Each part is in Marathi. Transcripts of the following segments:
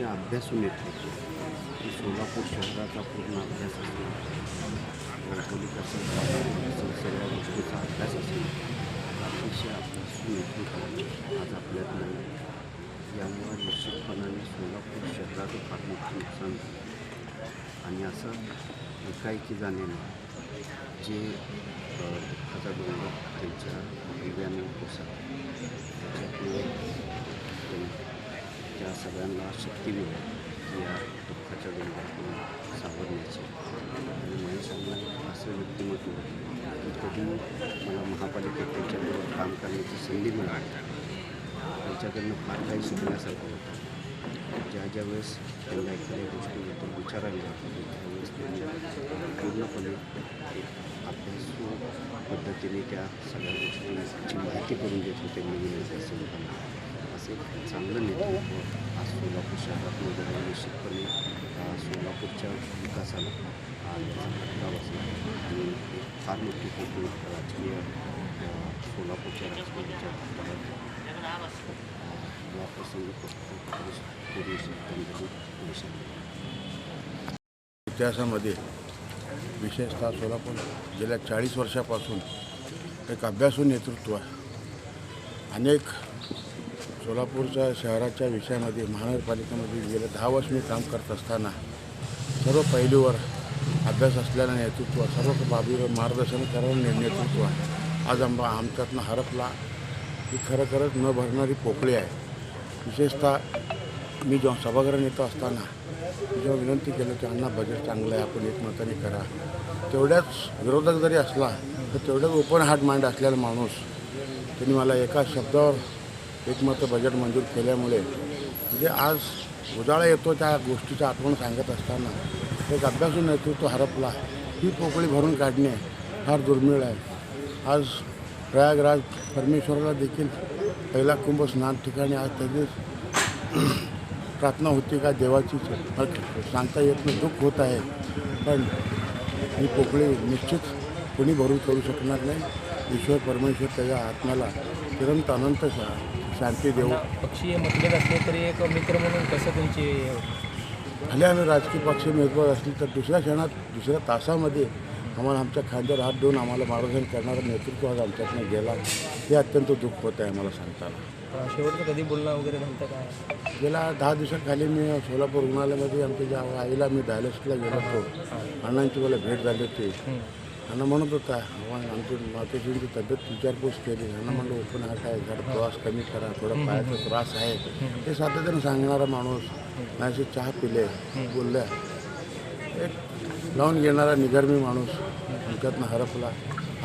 अतिशय अभ्यासू नेतृत्व की सोलापूर शहराचा पूर्ण अभ्यास असेल भौगोलिक असेल असेल सगळ्या गोष्टीचा अभ्यास असेल अतिशय अभ्यासू नेतृत्व आज आपल्यात नाही. यामुळे निश्चितपणाने सोलापूर शहराचं फार मोठं नुकसान झालं. आणि असं एकाएकी जाणीनं जे अ, डोंगर त्यांच्या हृदयाने कोसळला त्याच्यातले त्यांनी सगळ्यांना शक्ती मिळेल या दुःखाच्या डोंगरातून सावरण्याची. आणि महेशांना असं व्यक्तिमत्व की कधी मला महापालिकेत त्यांच्याबरोबर काम करण्याची संधी मिळाली त्यांच्याकडनं फार काही शिकण्यासारखं होतं. ज्या ज्या वेळेस त्यांना एखाद्या गोष्टीबद्दल विचारायला लागतं त्यावेळेस त्यांनी पूर्णपणे एक अभ्यासू पद्धतीने त्या सगळ्या गोष्टींची माहिती करून देत होते नवीन एक चांगलं नेतृत्व आज सोलापूर शहरात मिळालं निश्चितपणे सोलापूरच्या विकासाला फटका बसला आणि एक फार मोठी फोटो राजकीय सोलापूरच्या राजकीय विचारधारा इतिहासामध्ये विशेषतः सोलापूर गेल्या चाळीस वर्षापासून एक अभ्यासू नेतृत्व आहे. अनेक सोलापूरच्या शहराच्या विषयामध्ये महानगरपालिकेमध्ये गेले दहा वर्ष मी काम करत असताना सर्व पैलूवर अभ्यास असलेलं नेतृत्व सर्व बाबीवर मार्गदर्शन करणारं नेतृत्व. आज आंबा आमच्यातनं हरपला ही खरं खरंच न भरणारी पोकळी आहे. विशेषतः मी जेव्हा सभागृह नेतो असताना जेव्हा विनंती केलं की अण्णा बजेट चांगलं आहे आपण एकमताने करा. तेवढ्याच विरोधक जरी असला तर तेवढ्याच ओपन हार्ट माइंड असलेला माणूस त्यांनी मला एका शब्दावर एकमत बजेट मंजूर केल्यामुळे म्हणजे आज उजाळा येतो त्या गोष्टीचं आठवण सांगत असताना एक अभ्यासू नेतृत्व हरपला ही पोकळी भरून काढणे फार दुर्मिळ आहे. आज प्रयागराज परमेश्वराला देखील पहिला कुंभ स्नान ठिकाणी आज त्याचीच प्रार्थना होती का देवाची सांगता येत नाही दुःख होत आहे. पण ही पोकळी निश्चित कोणी भरून करू शकणार नाही. ईश्वर परमेश्वर त्याच्या आत्म्याला तिरंत अनंत शा शांती देऊ पक्षीय मतभेद असले तरी एक मित्र म्हणून कसं तुमची भले आम्ही राजकीय पक्ष मेजबान असली तर दुसऱ्या क्षणात दुसऱ्या तासामध्ये आम्हाला आमच्या खांद्यावर हात देऊन आम्हाला मार्गदर्शन करणारं नेतृत्व आज आमच्यातनं गेला. हे अत्यंत दुःख होत आहे मला सांगताना. शेवटचं कधी बोलणं वगैरे नव्हतं काय? गेल्या दहा दिवसाखाली मी सोलापूर रुग्णालयामध्ये आमच्या ज्या आईला मी डायलिसिसला गेलो होतो. अण्णांची मला भेट झाली होती. अण्णा म्हणत होता "अव्वा, आमची मातेजींची तब्येत विचारपूस केली अण्णा म्हणलं ओपन हार्ट आहे जरा प्रवास कमी करा थोडा पायाचा त्रास आहे. हे सातत्यानं सांगणारा माणूस माझे चहा पिले बोलल्या एक लावून घेणारा निगर्मी माणूस आमच्यातनं हरपला.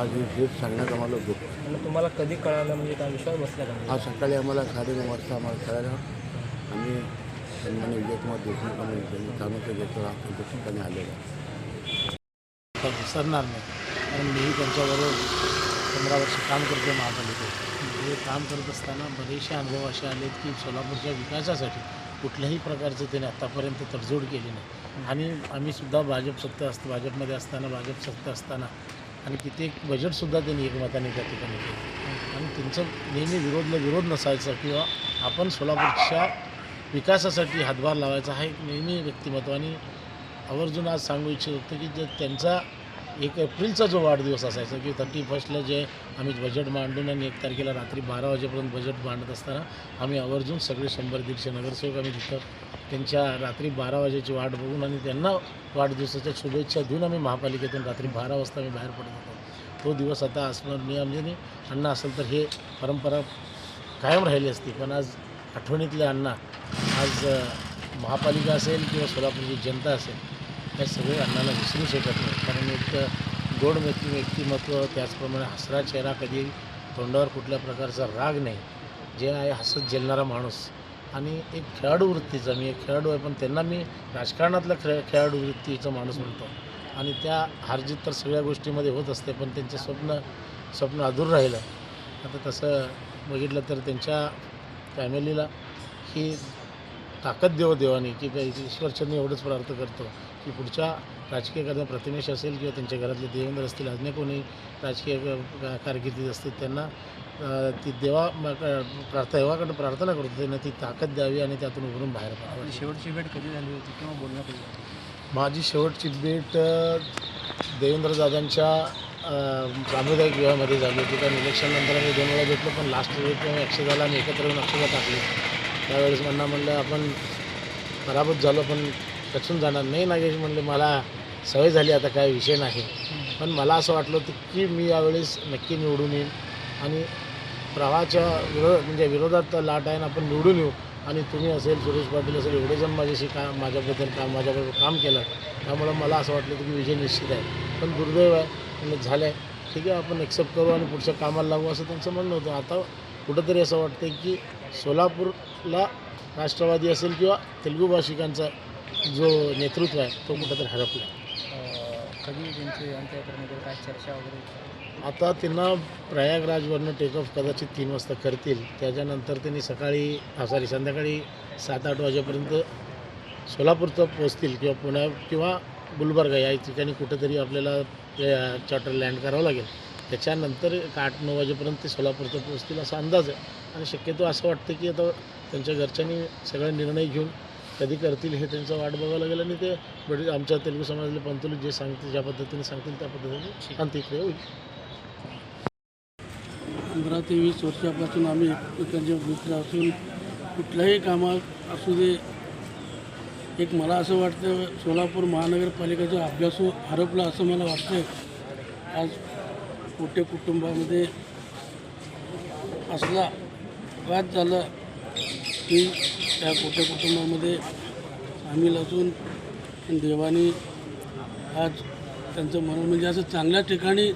आज हे हेच सांगण्यात आम्हाला दुःख. आणि तुम्हाला कधी कळालं म्हणजे काय विश्वास बसला का? आज सकाळी आम्हाला साडेनऊ वाजता आम्हाला कळालं. आम्ही सन्मान्य विजयकुमार देशमुख आम्ही त्यांनी तालुक्यात घेतो त्यांच्या ठिकाणी आलेलो. आहे. तर विसरणार नाही. कारण मीही त्यांच्याबरोबर पंधरा वर्ष काम करतो महापालिकेत. हे काम करत असताना बरेचसे अनुभव असे आलेत की सोलापूरच्या विकासासाठी कुठल्याही प्रकारचं त्याने आत्तापर्यंत तडजोड केली नाही. आणि आम्ही सुद्धा भाजप सत्ता असतं भाजपमध्ये असताना भाजप सत्ता असताना आणि कित्येक बजेटसुद्धा त्यांनी एकमताने त्या ठिकाणी केलं. आणि त्यांचं नेहमी विरोधला विरोध नसायचा किंवा आपण सोलापूरच्या विकासासाठी हातभार लावायचा हा एक नेहमी व्यक्तिमत्व आणि आवर्जून आज सांगू इच्छित होतं की जे त्यांचा एक एप्रिलचा जो वाढदिवस असायचा की थर्टी फर्स्टला जे आम्ही बजेट मांडून आणि एक तारखेला रात्री बारा वाजेपर्यंत बजेट मांडत असताना आम्ही आवर्जून सगळे शंभर दीडशे नगरसेवक आम्ही तिथं त्यांच्या रात्री बारा वाजेची वाट बघून आणि त्यांना वाढदिवसाच्या शुभेच्छा देऊन आम्ही महापालिकेतून रात्री बारा वाजता आम्ही बाहेर पडत होतो. तो दिवस आता अस्मरणीय म्हणजे अण्णा असेल तर हे परंपरा कायम राहिली असती. पण आज आठवणीतले अण्णा आज महापालिका असेल किंवा सोलापूरची जनता असेल त्या सगळे अण्णाला विसरू शकत नाही. कारण एक गोड व्यक्ती व्यक्तिमत्व त्याचप्रमाणे हसरा चेहरा कधी तोंडावर कुठल्या प्रकारचा राग नाही. जे आहे हसत जेलणारा माणूस. आणि एक खेळाडू वृत्तीचा मी एक खेळाडू आहे पण त्यांना मी राजकारणातला खेळ खेळाडू वृत्तीचा माणूस म्हणतो. आणि त्या हारजीत तर सगळ्या गोष्टीमध्ये होत असते पण त्यांचे स्वप्न स्वप्न अधूर राहिलं. आता तसं बघितलं तर त्यांच्या फॅमिलीला ही ताकद देव देवानी की काही ईश्वरचंद्र एवढंच प्रार्थ करतो की पुढच्या राजकीय एखाद्या प्रतिमेश असेल किंवा त्यांच्या घरातले देवेंद्र असतील अन्य कोणी राजकीय कारकिर्दीत असतील त्यांना ती देवा प्रार्थ देवाकडे प्रार्थना करतो त्यांना ती ताकद द्यावी आणि त्यातून उभरून बाहेर पडावं. शेवटची भेट कधी झाली होती किंवा बोलणं कधी झालं माझी शेवटची भेट देवेंद्र दादांच्या सामुदायिक विवाहामध्ये झाली होती. कारण इलेक्शननंतर आम्ही दोन वेळा भेटलो पण लास्ट वेळी तेव्हा अक्षदाला आम्ही एकत्र येऊन अक्षदा टाकली. त्यावेळेस म्हणणं म्हणलं आपण पराभूत झालो पण कचून जाणार नाही नागेश. म्हणले मला सवय झाली आता काय विषय नाही. पण मला असं वाटलं होतं की मी यावेळेस नक्की निवडून येईन. आणि प्रवाहाच्या विरोध म्हणजे विरोधात लाट आहे ना आपण निवडून येऊ. आणि तुम्ही असेल सुरेश पाटील असेल एवढे जण माझ्याशी का माझ्याबद्दल काम माझ्याबरोबर काम केलं. त्यामुळं मला असं वाटलं की विजय निश्चित आहे. पण दुर्दैव आहे. झालं आहे ठीक आहे आपण एक्सेप्ट करू आणि पुढच्या कामाला लागू असं त्यांचं म्हणणं होतं. आता कुठंतरी असं वाटतं की सोलापूर सोलापूरला राष्ट्रवादी असेल किंवा तेलुगू भाषिकांचा जो नेतृत्व आहे तो कुठंतरी हरपला. कधी त्यांची काय चर्चा वगैरे? आता त्यांना प्रयागराजवरनं टेक ऑफ कदाचित तीन वाजता करतील. त्याच्यानंतर त्यांनी सकाळी सॉरी संध्याकाळी सात आठ वाजेपर्यंत सोलापूरचं पोचतील किंवा पुण्या किंवा गुलबर्गा या ठिकाणी कुठंतरी आपल्याला चार्टर लँड करावं लागेल. त्याच्यानंतर एक आठ नऊ वाजेपर्यंत ते सोलापूरचं पोचतील असा अंदाज आहे. आणि शक्यतो असं वाटतं की आता त्यांच्या घरच्यांनी सगळे निर्णय घेऊन कधी करतील हे त्यांचं वाट बघावं लागेल आणि ते बडी आमच्या तेलुगू समाजातले पंतुలు जे सांगतील ज्या पद्धतीने सांगतील त्या पद्धतीने अंत्यक्रिया होईल. पंधरा ते वीस वर्षापासून आम्ही एकमेकांचे मित्र असून कुठल्याही कामात असू दे. एक मला असं वाटतं सोलापूर महानगरपालिकेचा अभ्यासू हरपला असं मला वाटतं आज मोठे कुटुंबामध्ये असला वाद झाला की त्या मोठ्या कुटुंबामध्ये सामील असून देवाने आज त्यांचं मरण म्हणजे असं चांगल्या ठिकाणी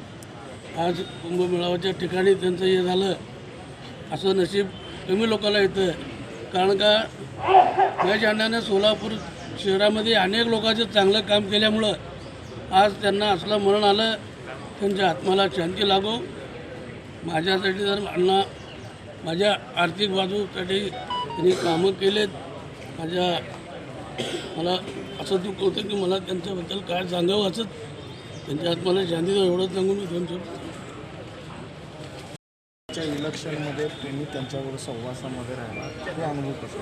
आज कुंभमेळाव्याच्या ठिकाणी त्यांचं हे झालं असं नशीब कमी लोकांना येतं. कारण का या जाण्यानं सोलापूर शहरामध्ये अनेक लोकांचं चांगलं काम केल्यामुळं आज त्यांना असलं मरण आलं. त्यांच्या आत्माला शांती लागो. माझ्यासाठी जर अण्णा माझ्या आर्थिक बाजूसाठी त्यांनी कामं केलेत. माझ्या मला असं दुःख होतं की मला त्यांच्याबद्दल काय सांगावं असंच त्यांच्या आत्माला मला द्यावं एवढं सांगून मी त्यांच्या इलेक्शनमध्ये त्यांनी त्यांच्याबरोबर सहवासामध्ये राहिला. तो अनुभव कसं?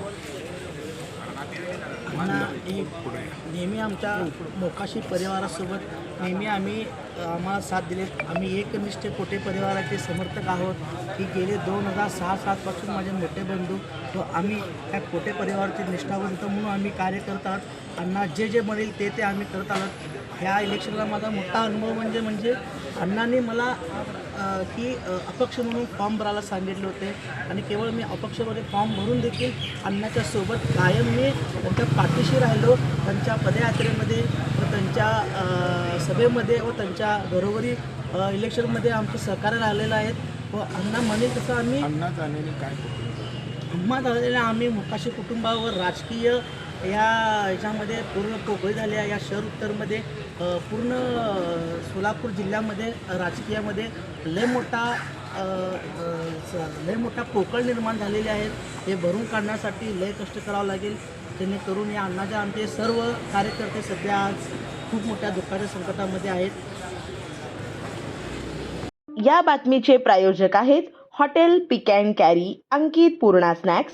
नेहमी आमच्या मोकाशी परिवारासोबत नेहमी आम्ही आम्हाला साथ दिले. आम्ही एकनिष्ठ कोटे परिवाराचे समर्थक आहोत? की गेले दोन हजार सहा सातपासून माझे मोठे बंधू तो आम्ही त्या कोटे परिवाराचे निष्ठावंत म्हणून आम्ही कार्य करत आहोत? अण्णा जे जे म्हणेल ते ते आम्ही करत आहोत. ह्या इलेक्शनला माझा मोठा अनुभव म्हणजे म्हणजे अण्णांनी मला की अपक्ष म्हणून फॉर्म भरायला सांगितले होते. आणि केवळ मी अपक्षमध्ये फॉर्म भरून देखील अण्णाच्या सोबत कायम मी त्यांच्या पाठीशी राहिलो. त्यांच्या पदयात्रेमध्ये व त्यांच्या सभेमध्ये व त्यांच्या घरोघरी इलेक्शनमध्ये आमचं सहकार्य राहिलेलं आहे. व अण्णा म्हणेल तसं आम्ही अण्णा जाण्याने काय? होतं हिंमत झालेल्या आम्ही मुकाशी कुटुंबावर राजकीय या ह्याच्यामध्ये पूर्ण पोकळी झाल्या. या शहर उत्तरमध्ये पूर्ण सोलापूर जिल्ह्यामध्ये राजकीयामध्ये लय मोठा स- लय मोठा पोकळ निर्माण झालेले आहेत. हे भरून काढण्यासाठी लय कष्ट करावं लागेल. जेणेकरून या अण्णाच्या आमचे सर्व कार्यकर्ते सध्या आज खूप मोठ्या दुःखाच्या संकटामध्ये आहेत. या बातमीचे प्रायोजक आहेत hotel pick and carry Ankit Purna snacks.